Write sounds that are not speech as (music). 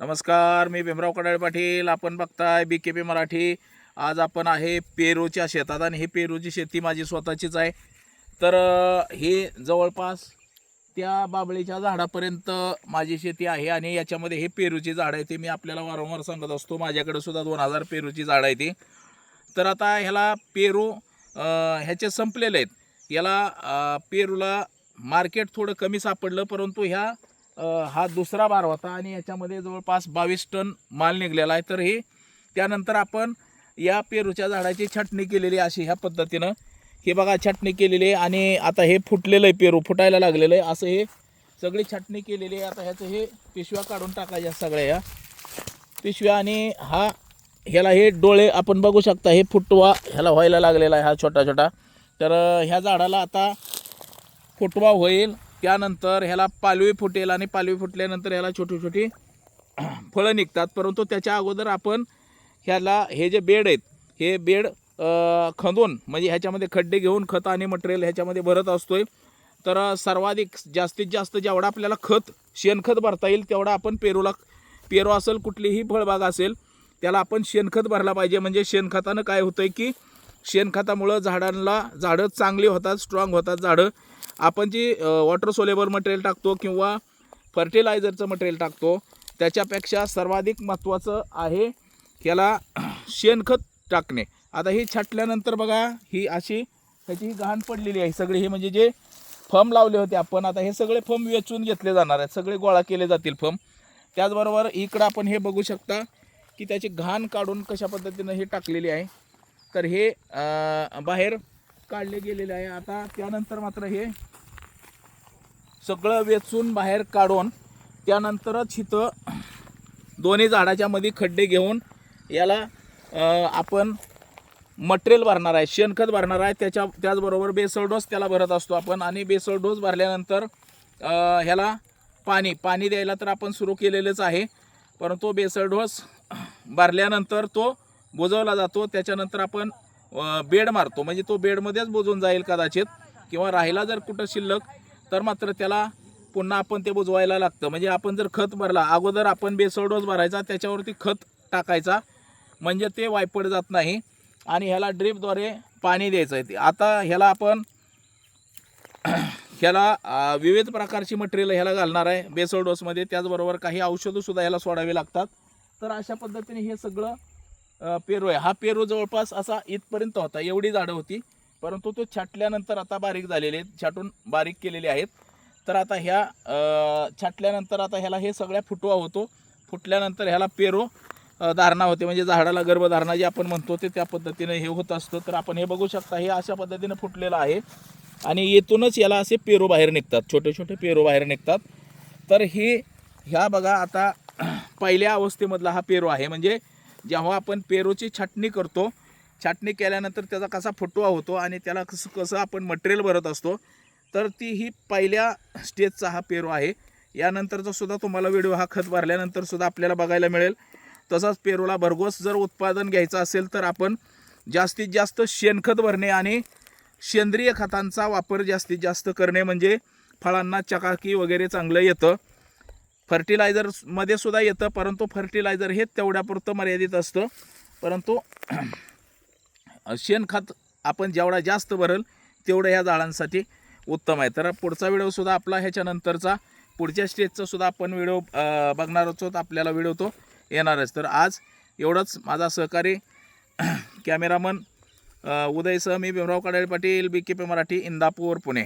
नमस्कार मी भीमराव कडाळे पाटील. आपण बघताय बी के पी मराठी. आज आपण आहे पेरूच्या शेतात आणि हे पेरूची शेती माझी स्वतःचीच आहे. तर हे जवळपास त्या बाबळीच्या झाडापर्यंत माझी शेती आहे आणि याच्यामध्ये हे पेरूची झाडं आहे ती मी आपल्याला वारंवार सांगत असतो. माझ्याकडे सुद्धा दोन हजार पेरूची झाडं आहे ती. तर आता ह्याला पेरू ह्याचे संपलेले आहेत. याला पेरूला मार्केट थोडं कमी सापडलं परंतु ह्या हा दुसरा बार होता आणि याच्यामध्ये जवळपास बावीस टन माल निघलेला आहे. तर हे त्यानंतर आपण या पेरूच्या झाडाची छाटणी केलेली आहे अशी ह्या पद्धतीनं. हे बघा छाटणी केलेली आहे आणि आता हे फुटलेलं आहे पेरू फुटायला लागलेलं आहे. असं हे सगळी छाटणी केलेली आहे. आता ह्याचं हे पिशव्या काढून टाकायच्या सगळ्या या पिशव्या आणि हा ह्याला हे डोळे आपण बघू शकता हे फुटवा ह्याला व्हायला लागलेला आहे हा छोटा छोटा तर ह्या झाडाला आता फुटवा होईल. त्यानंतर ह्याला पालवी फुटेल आणि पालवी फुटल्यानंतर ह्याला छोटी छोटी (clears throat) फळं निघतात. परंतु त्याच्या अगोदर आपण ह्याला हे जे बेड आहेत हे बेड अ, खंदून म्हणजे ह्याच्यामध्ये खड्डे घेऊन खत आणि मटेरियल ह्याच्यामध्ये भरत असतोय. तर सर्वाधिक जास्तीत जास्त जेवढा आपल्याला खत शेणखत भरता येईल तेवढा आपण पेरूला पेरू असेल कुठलीही फळबाग असेल त्याला आपण शेणखत भरला पाहिजे. म्हणजे शेणखतानं काय होतं आहे की शेणखतामुळं झाडांना झाडं चांगली होतात स्ट्रॉंग होतात. झाडं आपण जी वॉटर सोलेबर मटेरियल टाकतो किंवा फर्टिलायझरचं मटेरियल टाकतो त्याच्यापेक्षा सर्वाधिक महत्त्वाचं आहे त्याला शेणखत टाकणे. आता ही छाटल्यानंतर बघा ही अशी ह्याची ही घाण पडलेली आहे. सगळी हे म्हणजे जे फम लावले होते आपण आता हे सगळे फम वेचून घेतले जाणार आहेत. सगळे गोळा केले जातील फम त्याचबरोबर इकडं आपण हे बघू शकता की त्याची घाण काढून कशा पद्धतीनं हे टाकलेली आहे. तर हे बाहेर काढले गेलेले आहे. आता त्यानंतर मात्र हे सगळं वेचून बाहेर काढून त्यानंतरच इथं दोन्ही झाडाच्या मध्ये खड्डे घेऊन याला आपण मटेरियल भरणार आहे शेणखत भरणार आहे. त्याच्या त्याचबरोबर बेसळ डोस त्याला भरत असतो आपण. आणि बेसळ डोस भरल्यानंतर ह्याला पाणी पाणी द्यायला तर आपण सुरू केलेलंच आहे. परंतु बेसळ डोस भरल्यानंतर तो बुजवला जातो. त्याच्यानंतर आपण बेड मारतो. म्हणजे तो बेडमध्येच बुजून जाईल कदाचित. किंवा राहिला जर कुठं शिल्लक तर मात्र त्याला पुन्हा आपण ते बुजवायला लागतं. म्हणजे आपण जर खत भरला अगोदर आपण बेसळ डोस भरायचा त्याच्यावरती खत टाकायचा. म्हणजे ते वायपड जात नाही. आणि ह्याला ड्रीपद्वारे पाणी द्यायचं आहे. ते आता ह्याला आपण ह्याला विविध प्रकारची मटेरियल ह्याला घालणार आहे. बेसळ डोसमध्ये. त्याचबरोबर काही औषधंसुद्धा ह्याला सोडावी लागतात. तर अशा पद्धतीने हे सगळं पेरू आहे. हा पेरू जवळपास असा इथपर्यंत होता. एवढी झाडं होती. परंतु तो छाटल्यानंतर आता बारीक झालेले आहेत. छाटून बारीक केलेले आहेत. तर आता ह्या छाटल्यानंतर आता ह्याला हे सगळ्या फुटवा होतो. फुटल्यानंतर ह्याला पेरू धारणा होते. म्हणजे झाडाला गर्भधारणा जे आपण म्हणतो ते त्या पद्धतीने हे होत असतं. तर आपण हे बघू शकता. हे अशा पद्धतीने फुटलेलं आहे. आणि येथूनच याला असे पेरू बाहेर निघतात. छोटे छोटे पेरू बाहेर निघतात. तर हे ह्या बघा आता (clears throat) पहिल्या अवस्थेमधला हा पेरू आहे. म्हणजे जेव्हा आपण पेरूची छाटणी करतो छाटणी केल्यानंतर त्याचा कसा फुटवा होतो आणि त्याला कसं कसं आपण मटेरियल भरत असतो तर ती ही पहिल्या स्टेजचा हा पेरू आहे. यानंतरचा सुद्धा तुम्हाला व्हिडिओ हा खत भरल्यानंतर सुद्धा आपल्याला बघायला मिळेल. तसाच पेरूला भरघोस जर उत्पादन घ्यायचं असेल तर आपण जास्तीत जास्त शेणखत भरणे आणि सेंद्रिय खतांचा वापर जास्तीत जास्त करणे म्हणजे फळांना चकाकी वगैरे चांगलं येतं. फर्टिलायझरमध्ये सुद्धा येतं परंतु फर्टिलायझर हे तेवढ्यापुरतं मर्यादित असतं. परंतु (clears throat) शेणखत आपण जेवढा जास्त भरल तेवढं ह्या झाडांसाठी उत्तम आहे. तर पुढचा व्हिडिओसुद्धा आपला ह्याच्यानंतरचा. पुढच्या स्टेजचासुद्धा आपण व्हिडिओ बघणार आहोत आपल्याला व्हिडिओ तो येणारच. तर आज एवढंच. माझा सहकारी (clears throat) कॅमेरामन उदयसह मी Bhimrao Kadale Patil B K P Marathi Indapur Pune.